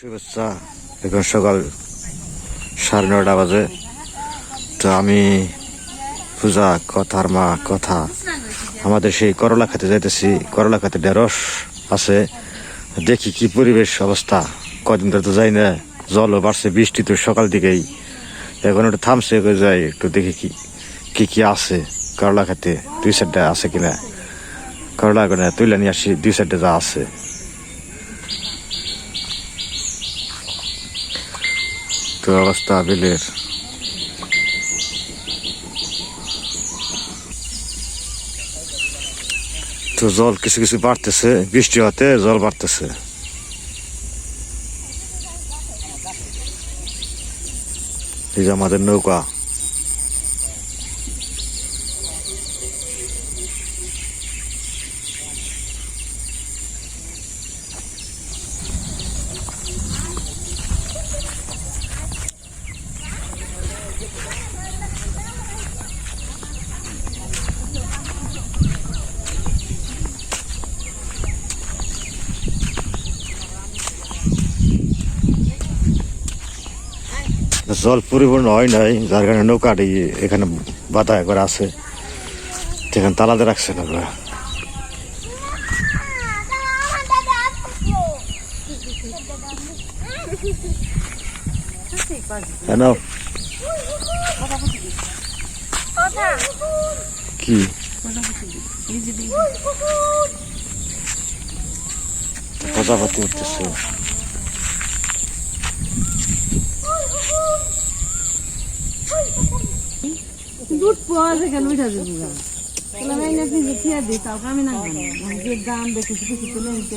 শুভেচ্ছা। এখন সকাল সাড়ে নয়টা বাজে। তো আমি পূজা কথার মা, কথা। আমাদের সেই করলা খেতে যাইতেছি। করলা খেতে ঢেঁড়স আছে। দেখি কি পরিবেশ অবস্থা। কদিন ধরে তো যাই না। জলও বাড়ছে, বৃষ্টি তো সকাল দিকেই এখন একটু থামছে যাই, একটু দেখি কি কি কি আছে। করলা খেতে দুই সাইডটা আছে কিনা। করলা করে তুলে নিয়ে আসি, দুই সাইডে যা আছে। তো অবস্থা, বিলের। তো জল কিছু কিছু বাড়তেছে, বৃষ্টি হতে জল বাড়তেছে। এই যে আমাদের নৌকা। জল পরিপূর্ণ হয় নাই যার কারণে নৌকাটি এখানে বাধা করে আছে। তো এখানে তালাতে রাখছে নৌকা কেন কি? প্রজাপতি উঠতেছে। দুধ পাওয়া যায় কেন দেবো গা তাহলে আমি দিই তাও আমি না জানি। যে দাম কিছু তুলে নিতে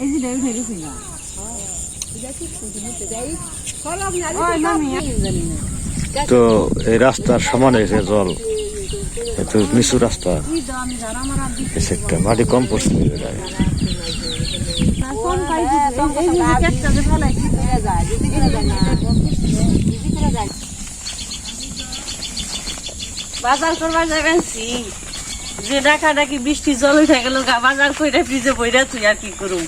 এই যে তো এই রাস্তার সমান হয়েছে জল এত নিচু রাস্তা। মাটি কম পড়ছে বাজার করবার যাবেন সি যে ডাকা ডাকি বৃষ্টি জল উঠে গেল গা, বাজার কইরা ফ্রিজে বইরা তুই আর কি করুম?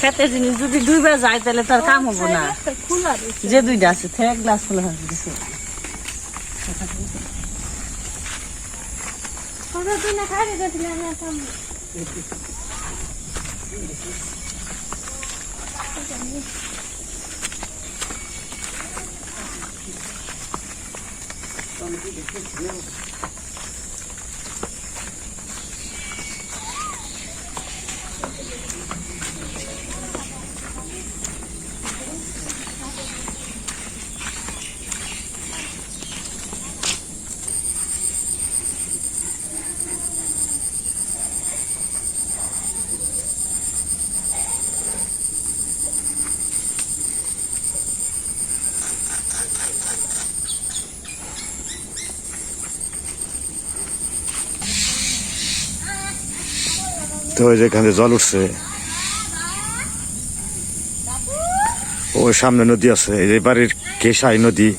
খেতে জিনিস যদি দুইবার যায়, তাহলে তার কাম হব না। যে দুইটা আছে এক গ্লাস খোলা হবে দিছে Toma aqui, deixa eu তো ওই যে এখানে জল উঠছে। ওই সামনে নদী আছে, এই বাড়ির কেশাই নদী।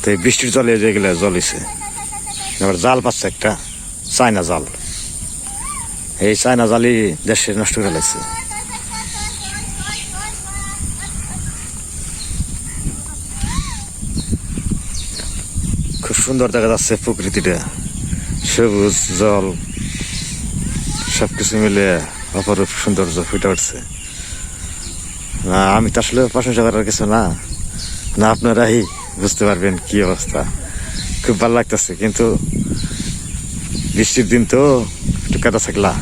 তো এই বৃষ্টির জলে যেগুলো জল হয়েছে এবার জাল পাচ্ছে একটা, চায়না জাল। এই চায়না জালই দেশে নষ্ট করে লাগছে খুব সুন্দর দেখা যাচ্ছে প্রকৃতিটা। সবুজ জল। সবকিছু মিলে অপরূপ সৌন্দর্য ফুটে উঠছে। না, আমি তো আসলে প্রশংসা করার কিছু না। না, আপনারাই বুঝতে পারবেন কি অবস্থা। খুব ভালো লাগতেছে, কিন্তু বৃষ্টির দিন তো একটু কাদা থাকলা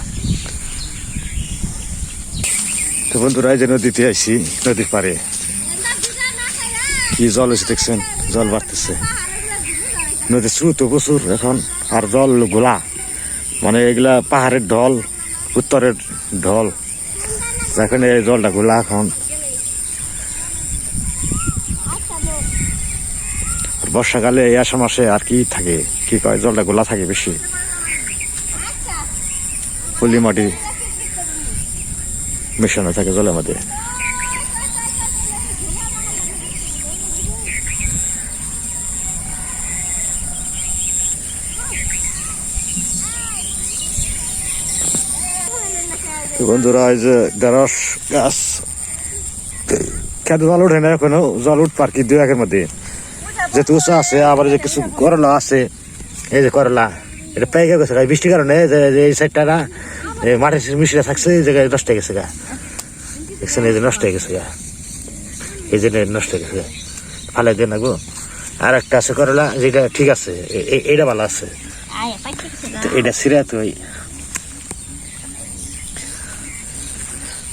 তো বন্ধুরা যে নদীতে আইছি, নদীর পারে কি জল হয়েছে দেখছেন? জল বাড়তেছে। নদীর স্রোত প্রচুর, এখন আর জল গোলা। মানে এগুলা পাহাড়ের ঢল, উত্তরের ঢল যেখানে এই জলটা গোলা এখন। বর্ষাকালে এই আসা মাসে আর কি থাকে? কি কয়? জলটা গোলা থাকে বেশি। পলি মাটি মেশানো থাকে জলের মধ্যে। বন্ধুরা এই যে ঢেঁড়স গাছ খেতে জল উঠে না এখনও? জল উঠ পার কি দুই একের মধ্যে? যেহেতু উঁচু আছে আবার যে কিছু করলা আছে। এই যে করলা এটা পেয়ে গেছে গা বৃষ্টির কারণে। এই যে- যে এই সাইডটা না মাটির মিশিয়ে থাকছে এই জায়গায় নষ্ট হয়ে গেছে গা। দেখছেন এই যে নষ্ট হয়ে গেছে গা। এই যে নষ্ট হয়ে গেছে গা। ফালাই দিয়ে নাগো আর একটা আছে করলা যেটা ঠিক আছে এইটা ভালো আছে। এটা সিরা তো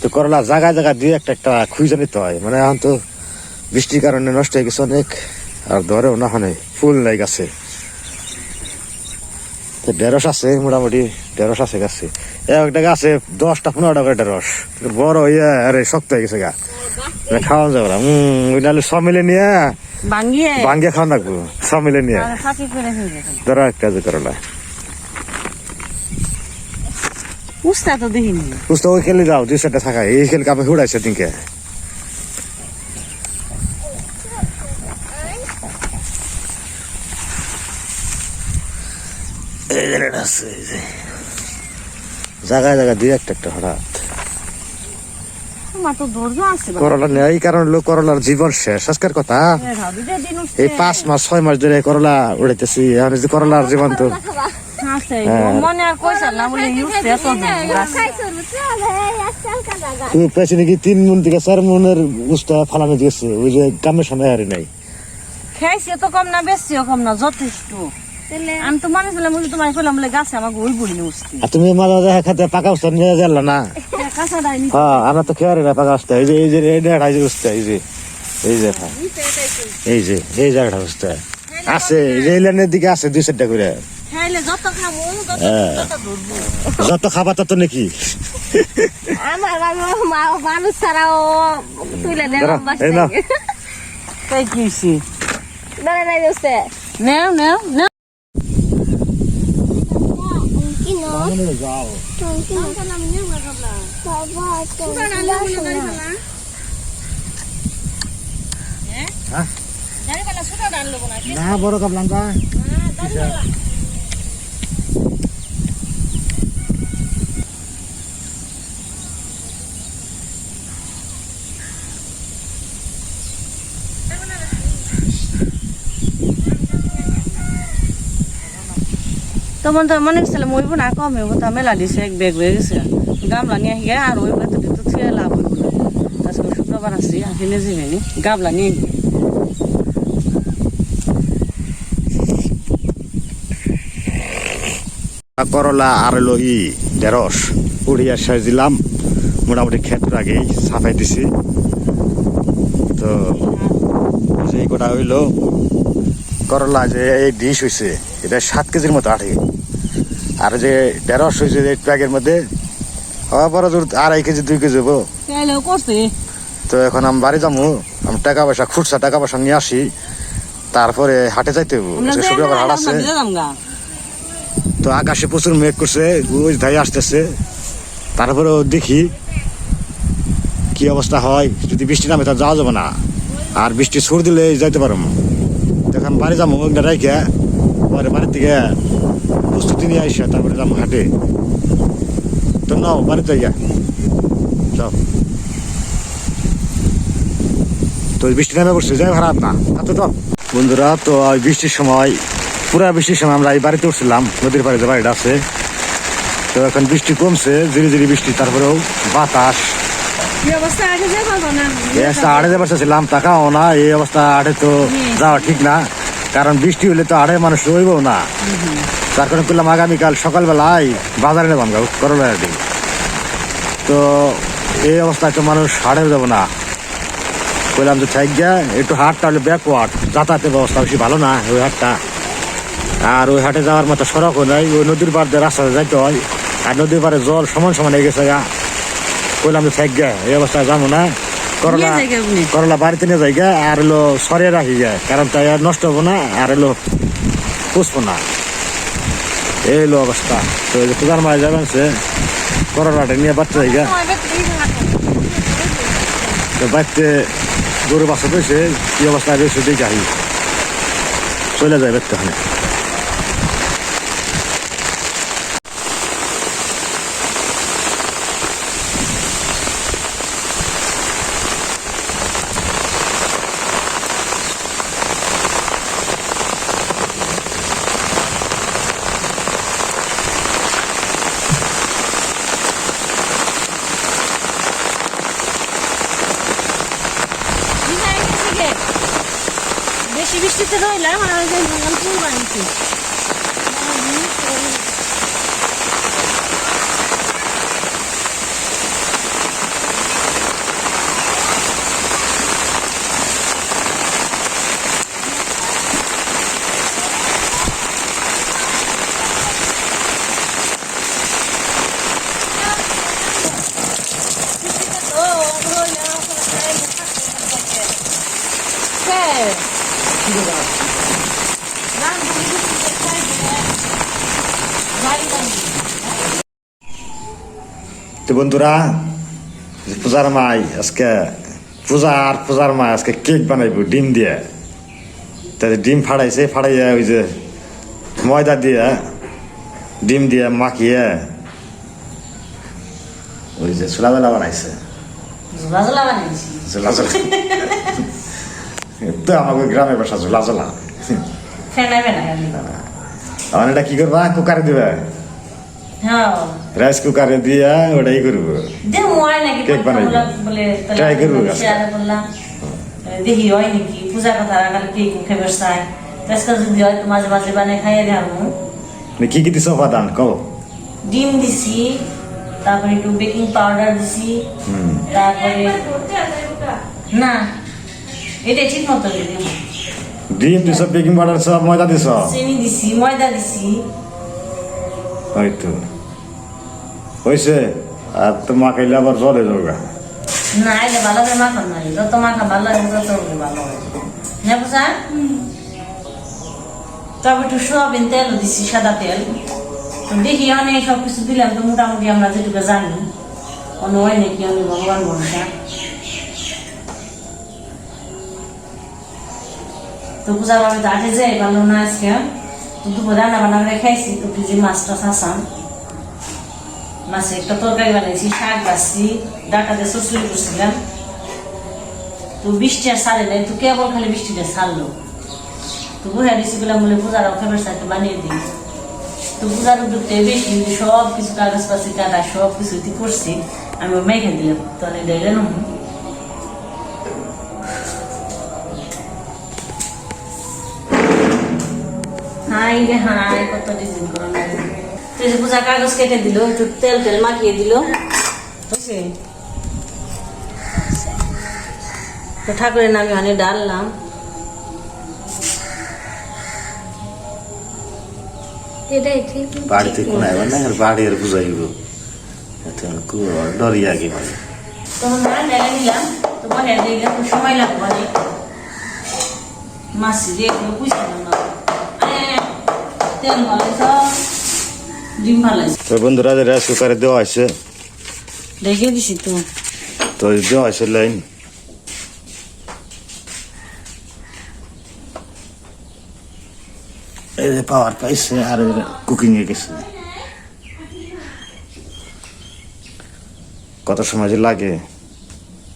তো করলা জায়গায় জায়গায় দুই একটা একটা খুঁজে নিতে হয়। মানে এখন তো বৃষ্টির কারণে নষ্ট হয়ে গেছে অনেক আর ধরেও না হয় ফুল নাই গাছে। তো ঢেঁড়স আছে মোটামুটি ঢেঁড়স আছে গাছে। একটা গাছে দশটা পনেরোটা করে ঢেঁড়স। বড় হইয়া আরে শক্ত হয়ে গেছে গা। মানে খাওয়া যাবে না। ওই নাহলে সব মিলে নিয়ে ভাঙ্গিয়ে খাওয়া লাগবো। সব মিলে নিয়ে। ধরো একটা যে করলা। উস্তা তো দেখিনি। বুঝতে ওই খেলে যাও দুই চারটা থাকা এই খেলে কাপে হুড়াইছে তিনকে জায়গায় জায়গায় দুই একটা একটা হঠাৎ। করলা নেই কারণে লোক করলার জীবন শেষ। আজকের কথা। এই পাঁচ মাস ছয় মাস ধরে করলা উড়াইতেছি এখন করলার জীবন তো আছে, হ্যাঁ। মনে আর কইছে না বলে উঠছে এত দূর গাছ। নাকি তিন মন থেকে চার মনের উস্তা ফালানো দিয়েছে ওই যে কামের সময় হারি নাই। খাইছে তো কম না বেশিও কম না যথেষ্ট। আমি তো মনে ছিলাম তোমার কইলাম বলে গাছে আমাকে ওই বলি উঠছে আর তুমি মাঝে মাঝে খাতে পাকা উস্তা নিয়ে গেল না? হ্যাঁ আমরা তো খেয়ারি না পাকা উস্তা এই যে এই যে এই জায়গাটা এই যে উস্তা এই যে এই যে হ্যাঁ। এই যে এই জায়গাটা উস্তা। আছে এই যে লাইনের দিকে আছে দুই চারটা করে। যত খাব তত হ্যাঁ। যত খাবার তত নাকি? আমার মানুষ ছাড়াও তুলে। তাই কিছি দাঁড়া নাই দোস্তে। নেও নেও নেও। না। বড় কাপ লঙ্কা তখন তো মনে করছিলাম ওইব না, কম হইব তা মেলা দিছে, এক ব্যাগ হয়ে গেছে। গামলা নিয়ে গিয়ে আর ওই তো থুয়ে লাভ হইব না। আজকে শুক্রবার আর কিনে যাবে গামলা নিয়ে গিয়ে করলা আর ই ঢেঁড়স উড়িয়া সাজ দিলাম। মোটামুটি ক্ষেত্র আগেই সাফাই দিছি। তো সেই কটা হইল করলা যে এই ডিশ হয়েছে এটা সাত কেজির মতো আটে। আর যে ঢেঁড়স হয়েছে যে ব্যাগের মধ্যে বড় জোর আড়াই কেজি দুই কেজি হব তো এখন আমি বাড়ি যাব আমি টাকা পয়সা খুচরা টাকা পয়সা নিয়ে আসি। তারপরে হাটে যাইতে হব শুক্রবার হাট আছে। তো আকাশে প্রচুর মেঘ করছে ওই ধাই আসতেছে। তারপরেও দেখি কি অবস্থা হয়, যদি বৃষ্টি নামে তা যাওয়া যাবে না। আর বৃষ্টি সুর দিলে যাইতে পারব দেখলাম বাড়ি যাব একটা রাইখে, পরে বাড়ির থেকে প্রস্তুতি নিয়ে আসে তারপরে যাব হাটে। তো নাও, বাড়িতে গিয়া যাও। তো বৃষ্টি নামে পড়ছে, যাই খারাপ না। তা। বন্ধুরা, তো বৃষ্টির সময় পুরা বৃষ্টির সময় আমরা এই বাড়িতে উঠছিলাম নদীর পাড়ে যে বাড়িটা আছে। তো এখন বৃষ্টি কমছে ধীরে ধীরে বৃষ্টি তারপরেও বাতাস। অবস্থা অবস্থা আড়ে যে বসেছিলাম তাকাও না এই অবস্থা আড়ে তো যাওয়া ঠিক না। কারণ বৃষ্টি হলে তো আড়ে মানুষ রইব না। তার কারণে করলাম আগামীকাল সকালবেলায় বাজারে নেবাম গা করলা তো এই অবস্থায় তো মানুষ হাড়ে যাব না। বললাম যে থাক একটু হাটটা হলে ব্যাকওয়ার্ড যাতায়াতের ব্যবস্থা বেশি ভালো না ওই হাটটা। আর ওই হাটে যাওয়ার মতো সড়কও নাই ওই নদীর পাড় দিয়ে রাস্তাতে যাইতে হয়। আর নদীর পাড়ে জল সমান সমান হয়ে গেছে গা। বললাম যে থাক গিয়া এই অবস্থায় যাব না। করলা যাই গা। করলা বাড়িতে নিয়ে যাই গা আর হলো সরিয়ে রাখি যায় কারণ তাই আর নষ্ট হব না আর হলো পুষবো না। এই হলো অবস্থা। তো পূজার মাঝে যাবেন সে করলাটা নিয়ে বাচ্চা যাই গা তো বাড়িতে গরু বাচ্চা পেয়েছে কি অবস্থা রয়েছে দেখে আহি চলে যায় ব্যক্তি বৃষ্টি বৃষ্টিতে রইলাম আর ওই যে মঙ্গল ফুল বানিয়েছি তো বন্ধুরা পূজার মাই আজকে পূজা আর পূজার মাই আজকে কেক বানাইব ডিম দিয়ে। তাই ডিম ফাড়াইছে ফাড়াইয়া ওই যে ময়দা দিয়ে ডিম দিয়ে মাখিয়ে ওই যে ছোলা বেলা বানাইছে। ঝোলা ঝোলা তো আমাকে গ্রামের বাসা ঝোলা ঝোলা তখন এটা কি করবা? কুকারে দিবে? রাইস কুকারে দিয়ে ওটাই করব। হয় কেক বানাইবো। বলে Try করব দেখি হয় নাকি? পূজা কথা রাখালে কেক খেবার চাই আজকাল যদি হয় তো মাঝে মাঝে বানিয়ে খাইয়ে দেবো কি কি দিছ উপাদান কও? ডিম দিছি তারপরে একটু বেকিং পাউডার দিছি হুম। তারপরে না এটা ঠিক মতো ডিম দিছ বেকিং পাউডার সব ময়দা দিছ? চিনি দিছি ময়দা দিছি। হয়তো। হয়েছে আর তো মাখাইলে আবার জলে যাবে না এটা ভালো করে মাখন না যত মাখা ভালো হয় তত ভালো হয় না বুঝা? একটু সোয়াবিন তেল দিছি, সাদা তেল। তো দেখি অনেক সব কিছু দিলাম তো মোটামুটি আমরা যেটুকু জানি। অন্য হয় নাকি ভরসা তো পূজার আমি তো আটে যাই ভালো না আজকে তো দুপুর রান্না বান্না করে খাইছি, তো শাসাম মাছে একটা তরকারি বানাইছি, শাক বাছি ডাকাতে শ্বশুরি করছিলাম। তো বৃষ্টি আর ছাড়ে নাই, তো কেবল খালি বৃষ্টিটা সারলো তো বুঝা দিছি বলে বলে পূজারাও খাবার সাথে বানিয়ে দিই। তো পূজার উদ্যোগটা বেশি সব কিছু কাগজ পাচ্ছি কাটা সব কিছু করছি। আমি মেখে দিলাম তাহলে দেখলেন হাই রে হাই কত ডিজাইন করা তো এই যে পূজা কাগজ কেটে দিল একটু তেল তেল মাখিয়ে দিল। বুঝছি তো ঠাকুরের নামে অনেক ডাললাম। এটাই ঠিক। বাড়িতে কোন আইবার না আর বাড়ি আর বুঝাইব মানে তখন নিলাম তো সময় লাগবে অনেক। মাসি দিয়ে বুঝলাম না আরে, তেল ভালাইছ ডিম ভালাইছ তো বন্ধুরা যে রাইস কুকারে দেওয়া হয়েছে। দেখে দিছি তো। তো দেওয়া হয়েছে লাইন এই যে পাওয়ার পাইছে আর কুকিং এ গেছে। কত সময় যে লাগে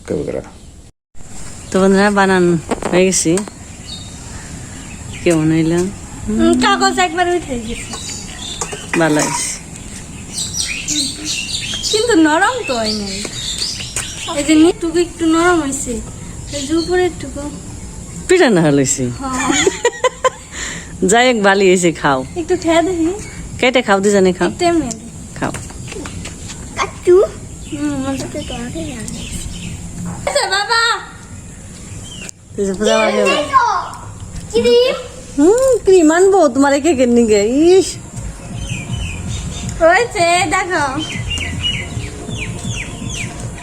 কেউ করা তো বন্ধুরা বানান হয়ে গেছি। কেমন হইলাম কাগজ একবার উঠে গেছে। ভালো হয়েছে। কিন্তু নরম তো হয় নাই। এই যে নিটুকু একটু নরম হয়েছে এই যে উপরে একটুকু। পিঠা না হলেছি হ্যাঁ। যাই হোক ভালো হয়েছে খাও। একটু ঠেয়া দেখি। কেটে খাও দি দুজনে খাও। খাও। কাটু। বাবা। হুম ক্রিম আনব তোমার কে কে নিগে? ইস। হয়েছে দেখো।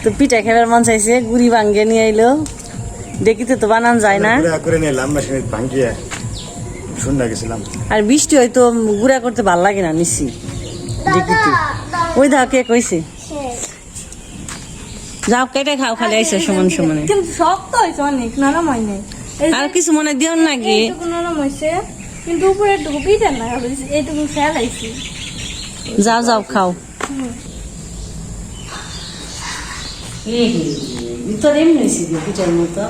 তো পিঠা খেলার মন চাইছে গুড়ি ভাঙ্গে নিয়ে আইলো। দেখিতে তো বানান যায় না। করে নিলাম মেশিনে ভাঙিয়ে শুনে গেছিলাম। আর বৃষ্টি হয়তো গুড়া করতে ভালো লাগে না নিছি। দেখিতে। ওই দাও কে কইছে? যাও কেটে খাও খালি আইসো সমান সমানে। কিন্তু শক্ত হয়েছে অনেক নরম হয় নাই। আর কিছু মনে দিও নাকি? নরম হয়েছে কিন্তু উপরে একটু পিঠে না এইটুকু ফেলাইছি যাও যাও খাও। তোর এমনি হয়েছে পিঠার মতো।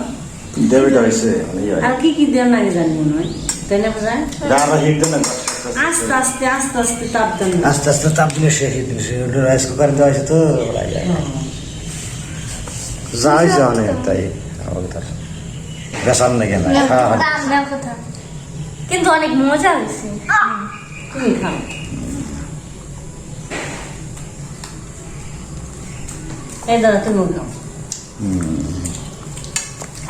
হয়েছে মানে ইয়ে। আর কি কি দেওয়ার নাকি জানি মনে হয়। তাই না দেন আস্তে আস্তে আস্তে। আস্তে তাপ দেন আস্তে আস্তে তাপ দিলে সে হিট দিলে সে রাইস কুকার দেওয়া হয়েছে তো ওরা যায়। যা হয়েছে অনেক তাই আমাকে তার। বেসার নাকি না হ্যাঁ হ্যাঁ। নেওয়ার কথা কিন্তু অনেক মজা হয়েছে তুমি খাও এই দাদা তুমি খাও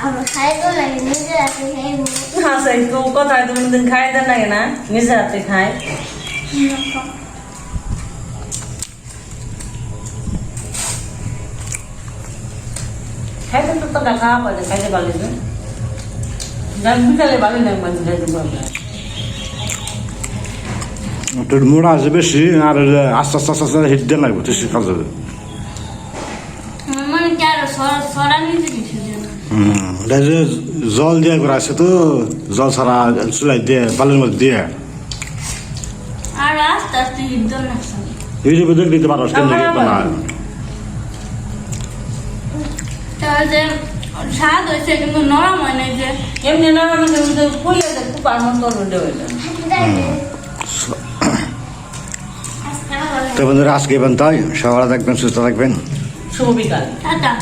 আমরা খাইতে লাগে নিজে রাতে খাইবো আচ্ছা একটু কোথায় তুমি দিন খাই দেন নাকি না নিজে হাতে খায় খাইতে তো তোটা খাওয়া পারে খাইতে পারলে মানে একটু মোড়া আছে বেশি আর আস্তে আস্তে আস্তে আস্তে হিট দেন লাগবে তো সে কাজ হবে মানে কি আর সরানি জিনিস যেন হুম এটা যে জল দিয়ে করে আছে তো জল ছাড়া চুলাই দিয়ে বালির মধ্যে দিয়ে আর আস্তে আস্তে দিতে পারো কেন না তাহলে স্বাদ হয়েছে কিন্তু নরম হয় নাই যে এমনি না আমাকে ফুলে রোডে হয়ে তো বন্ধুরা আজকে এবার তাই সবাই থাকবেন সুস্থ থাকবেন। শুভ বিকাল। টাটা।